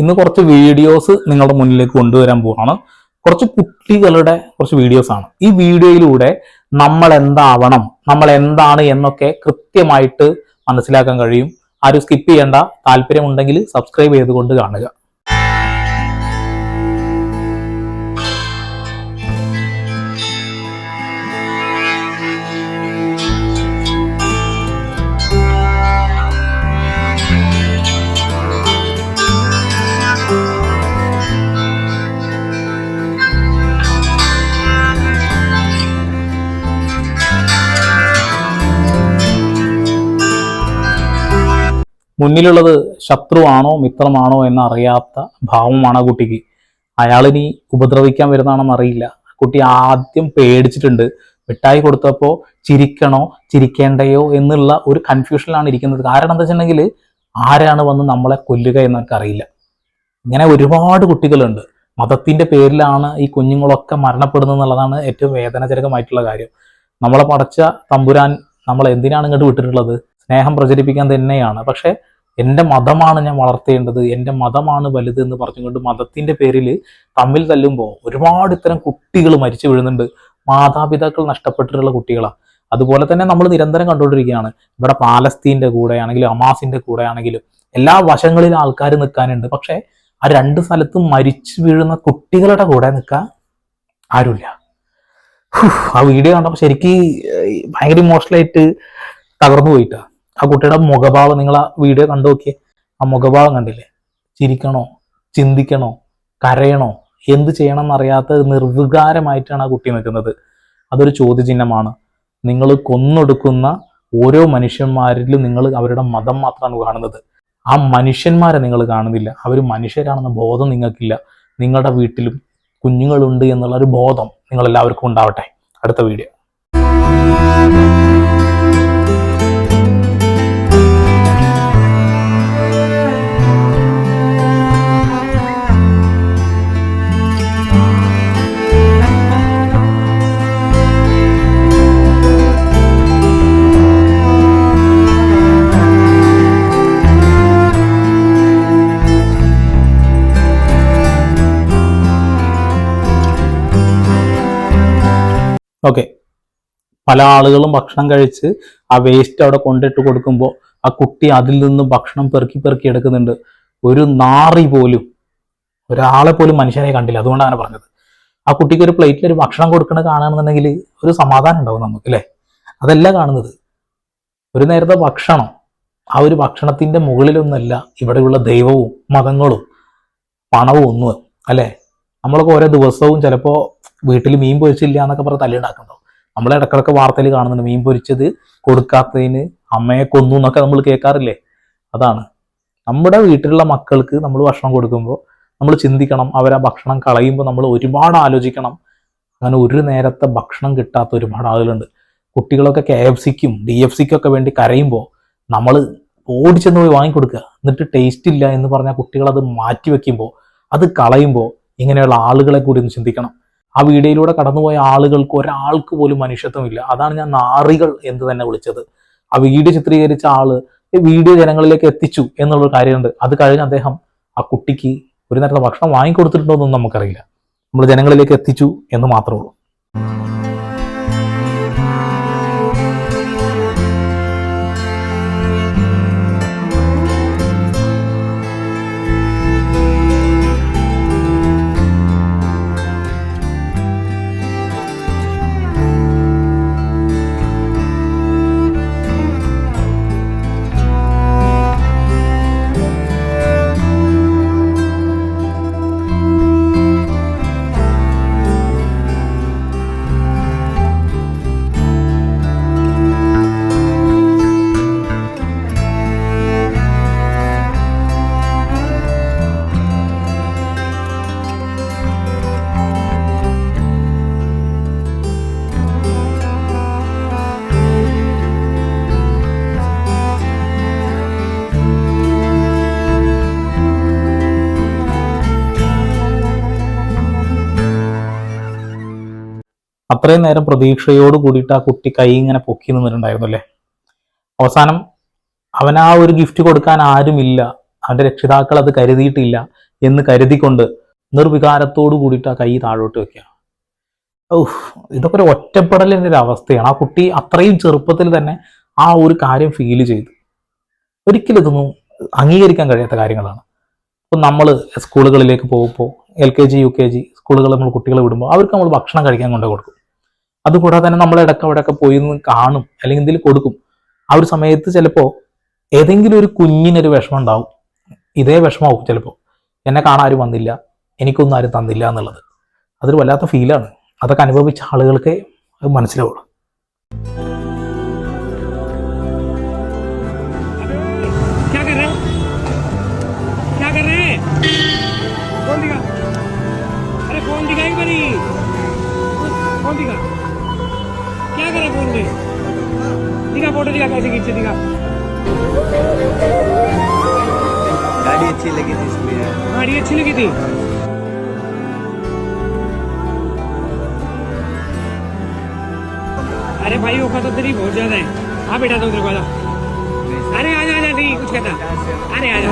ഇന്ന് കുറച്ച് വീഡിയോസ് നിങ്ങളുടെ മുന്നിലേക്ക് കൊണ്ടുവരാൻ പോവാണ്. കുറച്ച് കുട്ടികളുടെ കുറച്ച് വീഡിയോസ് ആണ്. ഈ വീഡിയോയിലൂടെ നമ്മൾ എന്താവണം നമ്മൾ എന്താണ് എന്നൊക്കെ കൃത്യമായിട്ട് മനസ്സിലാക്കാൻ കഴിയും. ആരും സ്കിപ്പ് ചെയ്യേണ്ട. താല്പര്യമുണ്ടെങ്കിൽ സബ്സ്ക്രൈബ് ചെയ്തുകൊണ്ട് കാണുക. മുന്നിലുള്ളത് ശത്രുവാണോ മിത്രമാണോ എന്നറിയാത്ത ഭാവമാണ് ആ കുട്ടിക്ക്. അയാളിനി ഉപദ്രവിക്കാൻ വരുന്നതാണെന്ന് അറിയില്ല. കുട്ടി ആദ്യം പേടിച്ചിട്ടുണ്ട്. മിഠായി കൊടുത്തപ്പോൾ ചിരിക്കണോ ചിരിക്കേണ്ടയോ എന്നുള്ള ഒരു കൺഫ്യൂഷനിലാണ് ഇരിക്കുന്നത്. കാരണം എന്താ വെച്ചിട്ടുണ്ടെങ്കിൽ ആരാണ് വന്ന് നമ്മളെ കൊല്ലുക എന്നൊക്കെ അറിയില്ല. ഇങ്ങനെ ഒരുപാട് കുട്ടികളുണ്ട്. മതത്തിന്റെ പേരിലാണ് ഈ കുഞ്ഞുങ്ങളൊക്കെ മരണപ്പെടുന്നത് എന്നുള്ളതാണ് ഏറ്റവും വേദനാജനകമായിട്ടുള്ള കാര്യം. നമ്മളെ പടച്ച തമ്പുരാൻ നമ്മൾ എന്തിനാണ് ഇങ്ങോട്ട് വിട്ടിട്ടുള്ളത്? സ്നേഹം പ്രചരിപ്പിക്കാൻ തന്നെയാണ്. പക്ഷെ എന്റെ മതമാണ് ഞാൻ വളർത്തേണ്ടത് എന്റെ മതമാണ് വലുത് എന്ന് പറഞ്ഞുകൊണ്ട് മതത്തിന്റെ പേരിൽ തമ്മിൽ തല്ലുമ്പോൾ ഒരുപാട് ഇത്തരം കുട്ടികൾ മരിച്ചു വീഴുന്നുണ്ട്. മാതാപിതാക്കൾ നഷ്ടപ്പെട്ടിട്ടുള്ള കുട്ടികളാണ് അതുപോലെ തന്നെ നമ്മൾ നിരന്തരം കണ്ടുകൊണ്ടിരിക്കുകയാണ്. ഇവിടെ പാലസ്തീന്റെ കൂടെയാണെങ്കിലും അമാസിന്റെ കൂടെയാണെങ്കിലും കൂടെ എല്ലാ വശങ്ങളിലും ആൾക്കാർ നിൽക്കാനുണ്ട്. പക്ഷേ ആ രണ്ട് സ്ഥലത്തും മരിച്ചു വീഴുന്ന കുട്ടികളുടെ കൂടെ നിൽക്കാൻ ആരുമില്ല. ആ വീഡിയോ കണ്ടപ്പോൾ ശരിക്കും ഭയങ്കര ഇമോഷണലായിട്ട് തകർന്നു പോയിട്ടാ. ആ കുട്ടിയുടെ മുഖഭാവം നിങ്ങൾ ആ വീഡിയോ കണ്ടു നോക്കിയേ. ആ മുഖഭാവം കണ്ടില്ലേ? ചിരിക്കണോ? ചിന്തിക്കണോ? കരയണോ? എന്ത് ചെയ്യണം എന്നറിയാത്ത നിർവികാരമായിട്ടാണ് ആ കുട്ടി നിൽക്കുന്നത്. അതൊരു ചോദ്യചിഹ്നമാണ്. നിങ്ങൾ കൊന്നൊടുക്കുന്ന ഓരോ മനുഷ്യന്മാരിലും നിങ്ങൾ അവരുടെ മതം മാത്രമാണ് കാണുന്നത്. ആ മനുഷ്യന്മാരെ നിങ്ങൾ കാണുന്നില്ല. അവർ മനുഷ്യരാണെന്ന ബോധം നിങ്ങൾക്കില്ല. നിങ്ങളുടെ വീട്ടിലും കുഞ്ഞുങ്ങളുണ്ട് എന്നുള്ള ഒരു ബോധം നിങ്ങളെല്ലാവർക്കും ഉണ്ടാവട്ടെ. അടുത്ത വീഡിയോ പല ആളുകളും ഭക്ഷണം കഴിച്ച് ആ വേസ്റ്റ് അവിടെ കൊണ്ടിട്ട് കൊടുക്കുമ്പോൾ ആ കുട്ടി അതിൽ നിന്ന് ഭക്ഷണം പെറുക്കി പെറുക്കി എടുക്കുന്നുണ്ട്. ഒരു നാറി പോലും ഒരാളെ പോലും മനുഷ്യനെ കണ്ടില്ല. അതുകൊണ്ടാണ് പറഞ്ഞത്. ആ കുട്ടിക്ക് ഒരു പ്ലേറ്റിൽ ഒരു ഭക്ഷണം കൊടുക്കണ കാണുകയാണെന്നുണ്ടെങ്കിൽ ഒരു സമാധാനം ഉണ്ടാവും നമുക്ക് അല്ലേ? അതല്ല കാണുന്നത്. ഒരു നേരത്തെ ഭക്ഷണം ആ ഒരു ഭക്ഷണത്തിന്റെ മുകളിലൊന്നല്ല ഇവിടെയുള്ള ദൈവവും മതങ്ങളും പണവും ഒന്നും അല്ലേ? നമ്മളൊക്കെ ഓരോ ദിവസവും ചിലപ്പോൾ വീട്ടിൽ മീൻ പൊരിച്ചില്ല എന്നൊക്കെ പറഞ്ഞ് തല്ലുണ്ടാക്കുന്നുണ്ടാവും. നമ്മൾ ഇടക്കിടക്ക് വാർത്തയിൽ കാണുന്നുണ്ട് മീൻ പൊരിച്ചത് കൊടുക്കാത്തതിന് അമ്മയെ കൊന്നു എന്നൊക്കെ നമ്മൾ കേൾക്കാറില്ലേ? അതാണ്. നമ്മുടെ വീട്ടിലുള്ള മക്കൾക്ക് നമ്മൾ ഭക്ഷണം കൊടുക്കുമ്പോൾ നമ്മൾ ചിന്തിക്കണം അവരാ ഭക്ഷണം കളയുമ്പോൾ നമ്മൾ ഒരുപാട് ആലോചിക്കണം. അങ്ങനെ ഒരു നേരത്തെ ഭക്ഷണം കിട്ടാത്ത ഒരുപാട് ആളുകളുണ്ട്. കുട്ടികളൊക്കെ കെ എഫ് സിക്കും ഡി എഫ് സിക്കും ഒക്കെ വേണ്ടി കരയുമ്പോൾ നമ്മൾ ഓടിച്ചെന്ന് പോയി വാങ്ങിക്കൊടുക്കുക. എന്നിട്ട് ടേസ്റ്റ് ഇല്ല എന്ന് പറഞ്ഞാൽ കുട്ടികൾ അത് മാറ്റി വെക്കുമ്പോൾ അത് കളയുമ്പോൾ ഇങ്ങനെയുള്ള ആളുകളെ കൂടി ഒന്ന് ചിന്തിക്കണം. ആ വീഡിയോയിലൂടെ കടന്നുപോയ ആളുകൾക്ക് ഒരാൾക്ക് പോലും മനുഷ്യത്വമില്ല. അതാണ് ഞാൻ നാറികൾ എന്ന് തന്നെ വിളിച്ചത്. ആ വീഡിയോ ചിത്രീകരിച്ച ആൾ വീഡിയോ ജനങ്ങളിലേക്ക് എത്തിച്ചു എന്നുള്ളൊരു കാര്യമുണ്ട്. അത് കഴിഞ്ഞ് അദ്ദേഹം ആ കുട്ടിക്ക് ഒരു നേരത്തെ ഭക്ഷണം വാങ്ങിക്കൊടുത്തിട്ടുണ്ടോ എന്നൊന്നും നമുക്കറിയില്ല. നമ്മൾ ജനങ്ങളിലേക്ക് എത്തിച്ചു എന്ന് മാത്രമേ ഉള്ളൂ. അത്രയും നേരം പ്രതീക്ഷയോട് കൂടിയിട്ട് ആ കുട്ടി കൈ ഇങ്ങനെ പൊക്കി നിന്നിട്ടുണ്ടായിരുന്നു അല്ലേ? അവസാനം അവൻ ആ ഒരു ഗിഫ്റ്റ് കൊടുക്കാൻ ആരുമില്ല. അവന്റെ രക്ഷിതാക്കൾ അത് കരുതിയിട്ടില്ല എന്ന് കരുതിക്കൊണ്ട് നിർവികാരത്തോട് കൂടിയിട്ട് ആ കൈ താഴോട്ട് വെക്കുക ഔഹ് ഇതൊക്കെ ഒരു ഒറ്റപ്പെടലിന്റെ ഒരു അവസ്ഥയാണ്. ആ കുട്ടി അത്രയും ചെറുപ്പത്തിൽ തന്നെ ആ ഒരു കാര്യം ഫീൽ ചെയ്തു. ഒരിക്കലും ഇതൊന്നും അംഗീകരിക്കാൻ കഴിയാത്ത കാര്യങ്ങളാണ്. ഇപ്പം നമ്മൾ സ്കൂളുകളിലേക്ക് പോകുമ്പോൾ L K G U K G സ്കൂളുകളിൽ നമ്മൾ കുട്ടികളെ വിടുമ്പോൾ അവർക്ക് നമ്മൾ ഭക്ഷണം കഴിക്കാൻ കൊണ്ടു കൊടുക്കും. അതുകൂടാതെ തന്നെ നമ്മൾ ഇടയ്ക്ക് അവിടെയൊക്കെ പോയി നിന്ന് കാണും അല്ലെങ്കിൽ എന്തെങ്കിലും കൊടുക്കും ആ ഒരു സമയത്ത് ചിലപ്പോൾ ഏതെങ്കിലും ഒരു കുഞ്ഞിനൊരു വിഷമം ഉണ്ടാവും ഇതേ വിഷമാവും ചിലപ്പോൾ എന്നെ കാണാൻ ആരും വന്നില്ല എനിക്കൊന്നും ആരും തന്നില്ല എന്നുള്ളത് അതൊരു വല്ലാത്ത ഫീലാണ് അതൊക്കെ അനുഭവിച്ച ആളുകൾക്ക് അത് മനസ്സിലാവുള്ളൂ क्या कर रहे हैं क्या कर रहे हैं फोन दिखा अरे फोन दिखा एक बारी फोन दिखा क्या कर रहा फ़ोन में दिखा फ़ोटो दिखा कैसे खींचे दिखा। गाड़ी अच्छी लगी थी इसलिए गाड़ी अच्छी लगी थी? अरे भाई वो तो तेरी बहुत ज़्यादा है। हाँ बेटा तो तेरे को अरे आजा आजा नहीं कुछ कहता। अरे आजा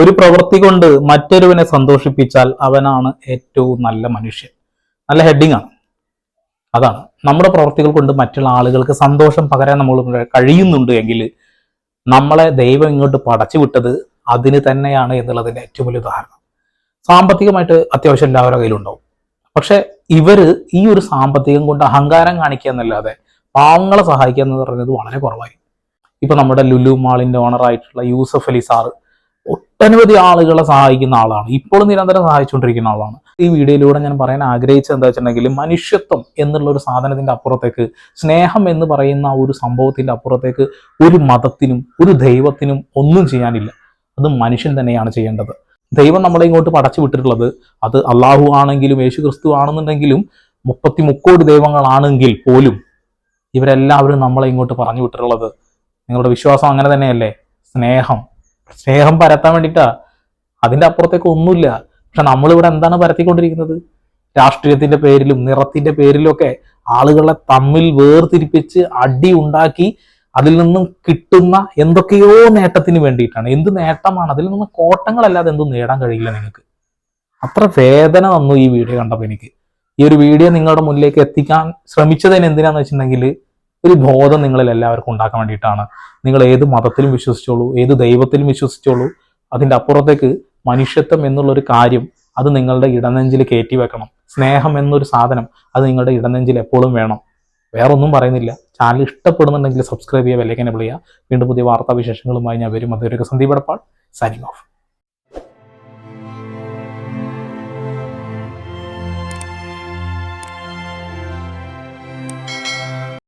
ഒരു പ്രവൃത്തി കൊണ്ട് മറ്റൊരുവനെ സന്തോഷിപ്പിച്ചാൽ അവനാണ് ഏറ്റവും നല്ല മനുഷ്യൻ. നല്ല ഹെഡിങ് ആണ്. അതാണ്. നമ്മുടെ പ്രവൃത്തികൾ കൊണ്ട് മറ്റുള്ള ആളുകൾക്ക് സന്തോഷം പകരാൻ നമ്മൾ കഴിയുന്നുണ്ട് എങ്കിൽ നമ്മളെ ദൈവം ഇങ്ങോട്ട് പടച്ചു വിട്ടത് അതിന് തന്നെയാണ് എന്നുള്ളതിന്റെ ഏറ്റവും വലിയ ഉദാഹരണം. സാമ്പത്തികമായിട്ട് അത്യാവശ്യം എല്ലാവരുടെ കയ്യിലുണ്ടാവും പക്ഷെ ഇവർ ഈ ഒരു സാമ്പത്തികം കൊണ്ട് അഹങ്കാരം കാണിക്കുക എന്നല്ലാതെ പാവങ്ങളെ സഹായിക്കുക എന്ന് പറയുന്നത് വളരെ കുറവായി. ഇപ്പൊ നമ്മുടെ ലുലു മാളിന്റെ ഓണറായിട്ടുള്ള യൂസഫ് അലി സാറ് ഒട്ടനവധി ആളുകളെ സഹായിക്കുന്ന ആളാണ്. ഇപ്പോഴും നിരന്തരം സഹായിച്ചുകൊണ്ടിരിക്കുന്ന ആളാണ്. ഈ വീഡിയോയിലൂടെ ഞാൻ പറയാൻ ആഗ്രഹിച്ചത് എന്താ വെച്ചിട്ടുണ്ടെങ്കിൽ മനുഷ്യത്വം എന്നുള്ള ഒരു സാധനത്തിന്റെ അപ്പുറത്തേക്ക് സ്നേഹം എന്ന് പറയുന്ന ഒരു സംഭവത്തിന്റെ അപ്പുറത്തേക്ക് ഒരു മതത്തിനും ഒരു ദൈവത്തിനും ഒന്നും ചെയ്യാനില്ല. അത് മനുഷ്യൻ തന്നെയാണ് ചെയ്യേണ്ടത്. ദൈവം നമ്മളെ ഇങ്ങോട്ട് പടച്ചു വിട്ടിട്ടുള്ളത് അത് അള്ളാഹു ആണെങ്കിലും യേശു ക്രിസ്തു ആണെന്നുണ്ടെങ്കിലും മുപ്പത്തി മുക്കോടി ദൈവങ്ങളാണെങ്കിൽ പോലും ഇവരെല്ലാവരും നമ്മളെ ഇങ്ങോട്ട് പറഞ്ഞു വിട്ടിട്ടുള്ളത്. നിങ്ങളുടെ വിശ്വാസം അങ്ങനെ തന്നെയല്ലേ? സ്നേഹം. സ്നേഹം പരത്താൻ വേണ്ടിയിട്ടാ. അതിന്റെ അപ്പുറത്തേക്ക് ഒന്നുമില്ല. പക്ഷെ നമ്മളിവിടെ എന്താണ് പരത്തിക്കൊണ്ടിരിക്കുന്നത്? രാഷ്ട്രീയത്തിന്റെ പേരിലും നിറത്തിന്റെ പേരിലും ഒക്കെ ആളുകളെ തമ്മിൽ വേർതിരിപ്പിച്ച് അടി ഉണ്ടാക്കി അതിൽ നിന്നും കിട്ടുന്ന എന്തൊക്കെയോ നേട്ടത്തിന് വേണ്ടിയിട്ടാണ്. എന്ത് നേട്ടമാണ്? അതിൽ നിന്ന് കോട്ടങ്ങളല്ലാതെ എന്തും നേടാൻ കഴിയില്ല നിങ്ങൾക്ക് അത്ര വേദന വന്നു ഈ വീഡിയോ കണ്ടപ്പോൾ എനിക്ക്. ഈ ഒരു വീഡിയോ നിങ്ങളുടെ മുന്നിലേക്ക് എത്തിക്കാൻ ശ്രമിച്ചതിന് എന്തിനാന്ന് വെച്ചിട്ടുണ്ടെങ്കിൽ ഒരു ബോധം നിങ്ങളിൽ എല്ലാവർക്കും ഉണ്ടാക്കാൻ വേണ്ടിയിട്ടാണ്. നിങ്ങൾ ഏത് മതത്തിലും വിശ്വസിച്ചോളൂ ഏത് ദൈവത്തിലും വിശ്വസിച്ചോളൂ അതിന്റെ അപ്പുറത്തേക്ക് മനുഷ്യത്വം എന്നുള്ളൊരു കാര്യം അത് നിങ്ങളുടെ ഇടനെഞ്ചിൽ കയറ്റി വെക്കണം. സ്നേഹം എന്നൊരു സാധനം അത് നിങ്ങളുടെ ഇടനെഞ്ചിൽ എപ്പോഴും വേണം. വേറെ ഒന്നും പറയുന്നില്ല. ചാനൽ ഇഷ്ടപ്പെടുന്നുണ്ടെങ്കിൽ സബ്സ്ക്രൈബ് ചെയ്യുക വിലക്കനെ വിളിക്കുക വീണ്ടും പുതിയ വാർത്താ വിശേഷങ്ങളുമായി ഞാൻ വരും. അതൊരു സന്ദീപ് എടപ്പാൾ സൈനിങ് ഓഫ്